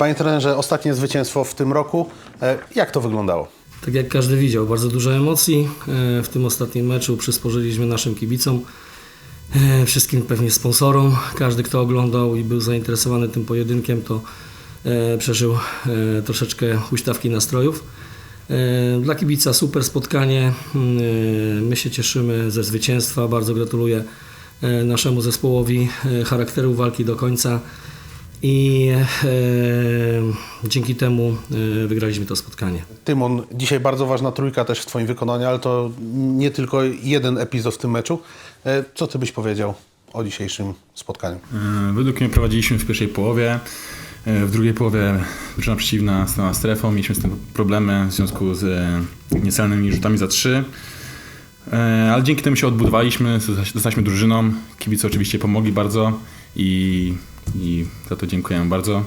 Panie trenerze, ostatnie zwycięstwo w tym roku. E, Jak to wyglądało? Tak jak każdy widział, bardzo dużo emocji. E, W tym ostatnim meczu przysporzyliśmy naszym kibicom, e, wszystkim pewnie sponsorom. Każdy, kto oglądał i był zainteresowany tym pojedynkiem, to przeżył troszeczkę huśtawki nastrojów. Dla kibica super spotkanie. Mm, My się cieszymy ze zwycięstwa. Bardzo gratuluję naszemu zespołowi charakteru walki do końca. I e, dzięki temu e, wygraliśmy to spotkanie. Tymon, dzisiaj bardzo ważna trójka też w Twoim wykonaniu, ale to nie tylko jeden epizod w tym meczu. E, Co Ty byś powiedział o dzisiejszym spotkaniu? E, Według mnie prowadziliśmy w pierwszej połowie. E, W drugiej połowie drużyna przeciwna stała strefą. Mieliśmy z tym problemy w związku z e, niecelnymi rzutami za trzy. E, Ale dzięki temu się odbudowaliśmy, zostaliśmy drużyną. Kibice oczywiście pomogli bardzo i, i za to dziękuję bardzo.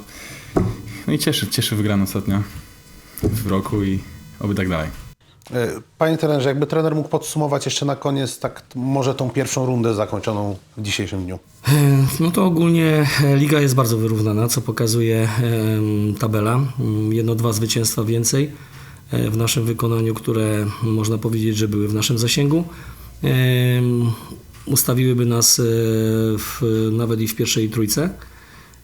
No i cieszy, cieszy wygrana ostatnio w roku i oby tak dalej. E, Panie trenerze, jakby trener mógł podsumować jeszcze na koniec tak może tą pierwszą rundę zakończoną w dzisiejszym dniu. No to ogólnie e, liga jest bardzo wyrównana, co pokazuje tabela. Mm, Jedno, dwa zwycięstwa więcej e, w naszym wykonaniu, które można powiedzieć, że były w naszym zasięgu. Ustawiłyby nas e, w, nawet i w pierwszej trójce.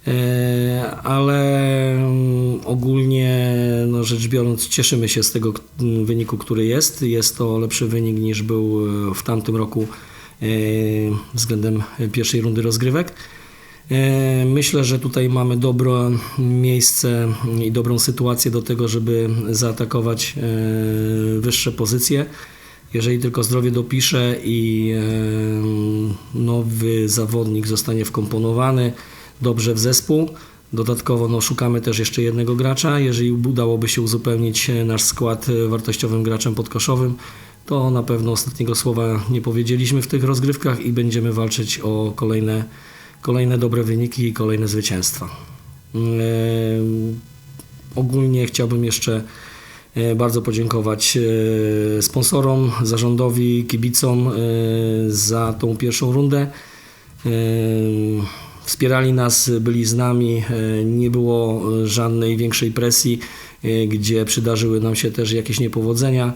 E, Ale mm, ogólnie no rzecz biorąc cieszymy się z tego wyniku, który jest. Jest to lepszy wynik niż był e, w tamtym roku e, względem pierwszej rundy rozgrywek. Myślę, że tutaj mamy dobre miejsce i dobrą sytuację do tego, żeby zaatakować wyższe pozycje. Jeżeli tylko zdrowie dopisze i nowy zawodnik zostanie wkomponowany dobrze w zespół. Dodatkowo no, szukamy też jeszcze jednego gracza. Jeżeli udałoby się uzupełnić e, nasz skład e, wartościowym graczem podkoszowym, to na pewno ostatniego słowa nie powiedzieliśmy w tych rozgrywkach i będziemy walczyć o kolejne, kolejne dobre wyniki i kolejne zwycięstwa. E, Ogólnie chciałbym jeszcze bardzo podziękować sponsorom, zarządowi, kibicom za tą pierwszą rundę. Wspierali nas, byli z nami, e, nie było e, żadnej większej presji, e, gdzie przydarzyły nam się też jakieś niepowodzenia.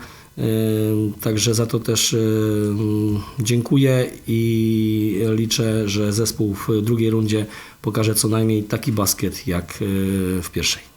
Także za to też mm, dziękuję i liczę, że zespół w drugiej rundzie pokaże co najmniej taki basket jak w pierwszej.